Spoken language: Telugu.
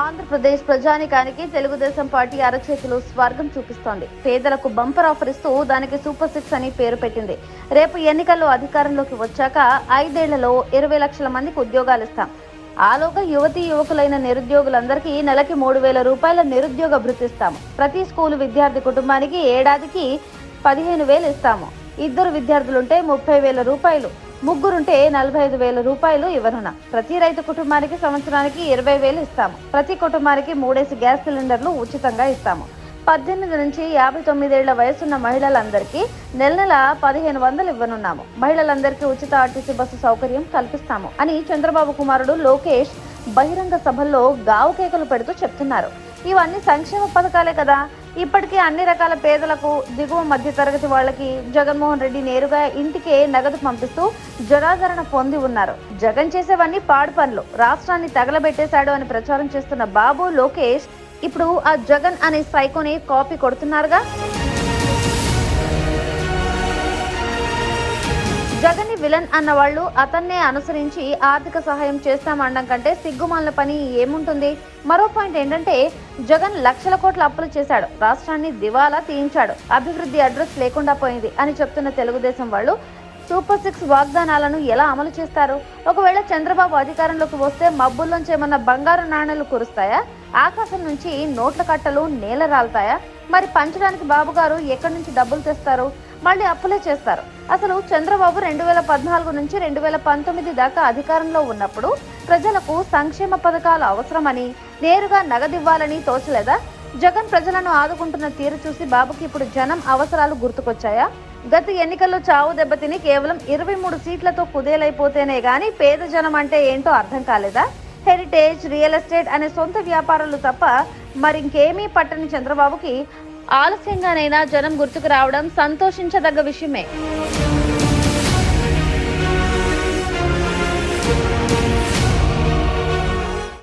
ఆంధ్రప్రదేశ్ ప్రజానికానికి తెలుగుదేశం పార్టీ అరచేతులు స్వర్గం చూపిస్తోంది. పేదలకు బంపర్ ఆఫర్ ఇస్తూ దానికి సూపర్ సిక్స్ అని పేరు పెట్టింది. రేపు ఎన్నికల్లో అధికారంలోకి వచ్చాక ఐదేళ్ళలో ఇరవై లక్షల మందికి ఉద్యోగాలు ఇస్తాం. ఆలోగా యువతీ యువకులైన నిరుద్యోగులందరికీ నెలకి మూడు వేల రూపాయల నిరుద్యోగ భృతి ఇస్తాము. ప్రతి స్కూలు విద్యార్థి కుటుంబానికి ఏడాదికి పదిహేను వేలు ఇస్తాము. ఇద్దరు విద్యార్థులుంటే ముప్పై వేల రూపాయలు. ముగ్గురుంటే నలభై ఐదు వేల రూపాయలు ఇవ్వనున్నాం. ప్రతి రైతు కుటుంబానికి సంవత్సరానికి ఇరవై వేలు ఇస్తాము. ప్రతి కుటుంబానికి మూడేసి గ్యాస్ సిలిండర్లు ఉచితంగా ఇస్తాము. పద్దెనిమిది నుంచి యాభై తొమ్మిదేళ్ళ వయసున్న మహిళలందరికీ నెల నెల పదిహేను వందలు ఇవ్వనున్నాము. మహిళలందరికీ ఉచిత ఆర్టీసీ బస్సు సౌకర్యం కల్పిస్తాము అని చంద్రబాబు కుమారుడు లోకేష్ బహిరంగ సభల్లో గావు కేకలు పెడుతూ చెప్తున్నారు. ఇవన్నీ సంక్షేమ పథకాలే కదా. ఇప్పటికే అన్ని రకాల పేదలకు దిగువ మధ్య తరగతి వాళ్ళకి జగన్మోహన్ రెడ్డి నేరుగా ఇంటికే నగదు పంపిస్తూ జనాదరణ పొంది ఉన్నారు. జగన్ చేసేవన్నీ పాడు పనులు. రాష్ట్రాన్ని తగలబెట్టేశాడు అని ప్రచారం చేస్తున్న బాబు లోకేష్ ఇప్పుడు ఆ జగన్ అనే సైకోని కాపీ కొడుతున్నారుగా? విలన్ అన్న వాళ్ళు అతన్నే అనుసరించి ఆర్థిక సహాయం చేస్తామనడం కంటే సిగ్గుమాలిన పని ఏముంటుంది? మరో పాయింట్ ఏంటంటే జగన్ లక్షల కోట్ల అప్పులు చేశాడు. రాష్ట్రాన్ని దివాలా తీయించాడు. అభివృద్ధి అడ్రస్ లేకుండా పోయింది అని చెప్తున్న తెలుగుదేశం వాళ్ళు సూపర్ సిక్స్ వాగ్దానాలను ఎలా అమలు చేస్తారు? ఒకవేళ చంద్రబాబు అధికారంలోకి వస్తే మబ్బుల్లోంచి ఏమన్నా బంగారు నాణేలు కురుస్తాయా? ఆకాశం నుంచి నోట్ల కట్టలు నేల రాలుతాయా? మరి పంచడానికి బాబు గారు ఎక్కడి నుంచి డబ్బులు తెస్తారు? మళ్ళీ అప్పులే చేస్తారు. అసలు చంద్రబాబు రెండు వేల పద్నాలుగు నుంచి రెండు వేల పంతొమ్మిది దాకా అధికారంలో ఉన్నప్పుడు ప్రజలకు సంక్షేమ పథకాలు అవసరమని నేరుగా నగదివ్వాలని తోచలేదా? జగన్ ప్రజలను ఆదుకుంటున్న తీరు చూసి బాబుకి ఇప్పుడు జనం అవసరాలు గుర్తుకొచ్చాయా? గత ఎన్నికల్లో చావు దెబ్బతిని కేవలం ఇరవై మూడు సీట్లతో కుదేలైపోతేనే గాని పేద జనం అంటే ఏంటో అర్థం కాలేదా? హెరిటేజ్ రియల్ ఎస్టేట్ అనే సొంత వ్యాపారాలు తప్ప మరింకేమీ పట్టని చంద్రబాబుకి ఆలస్యంగానైనా జనం గుర్తుకు రావడం సంతోషించదగ్గ విషయమే.